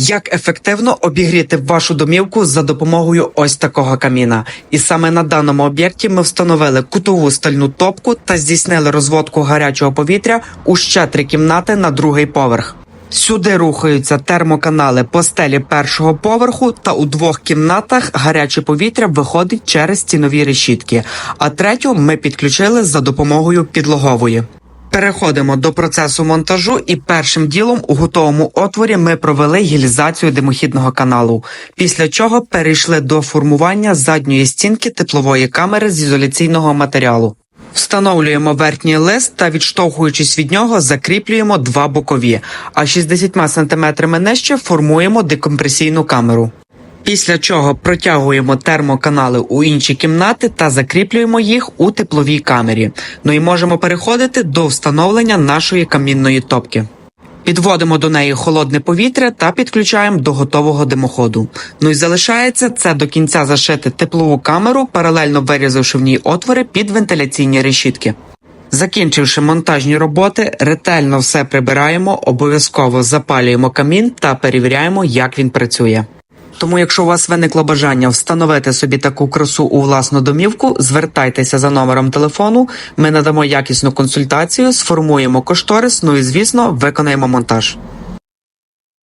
Як ефективно обігріти вашу домівку за допомогою ось такого каміна? І саме на даному об'єкті ми встановили кутову стальну топку та здійснили розводку гарячого повітря у ще три кімнати на другий поверх. Сюди рухаються термоканали по стелі першого поверху, та у двох кімнатах гаряче повітря виходить через стінові решітки, а третю ми підключили за допомогою підлогової. Переходимо до процесу монтажу, і першим ділом у готовому отворі ми провели гілізацію димохідного каналу. Після чого перейшли до формування задньої стінки теплової камери з ізоляційного матеріалу. Встановлюємо верхній лист та, відштовхуючись від нього, закріплюємо два бокові, а 60 см нижче формуємо декомпресійну камеру. Після чого протягуємо термоканали у інші кімнати та закріплюємо їх у тепловій камері. Ну і можемо переходити до встановлення нашої камінної топки. Підводимо до неї холодне повітря та підключаємо до готового димоходу. Ну і залишається це до кінця зашити теплову камеру, паралельно вирізавши в ній отвори під вентиляційні решітки. Закінчивши монтажні роботи, ретельно все прибираємо, обов'язково запалюємо камін та перевіряємо, як він працює. Тому, якщо у вас виникло бажання встановити собі таку красу у власну домівку, звертайтеся за номером телефону. Ми надамо якісну консультацію, сформуємо кошторис, ну і звісно, виконаємо монтаж.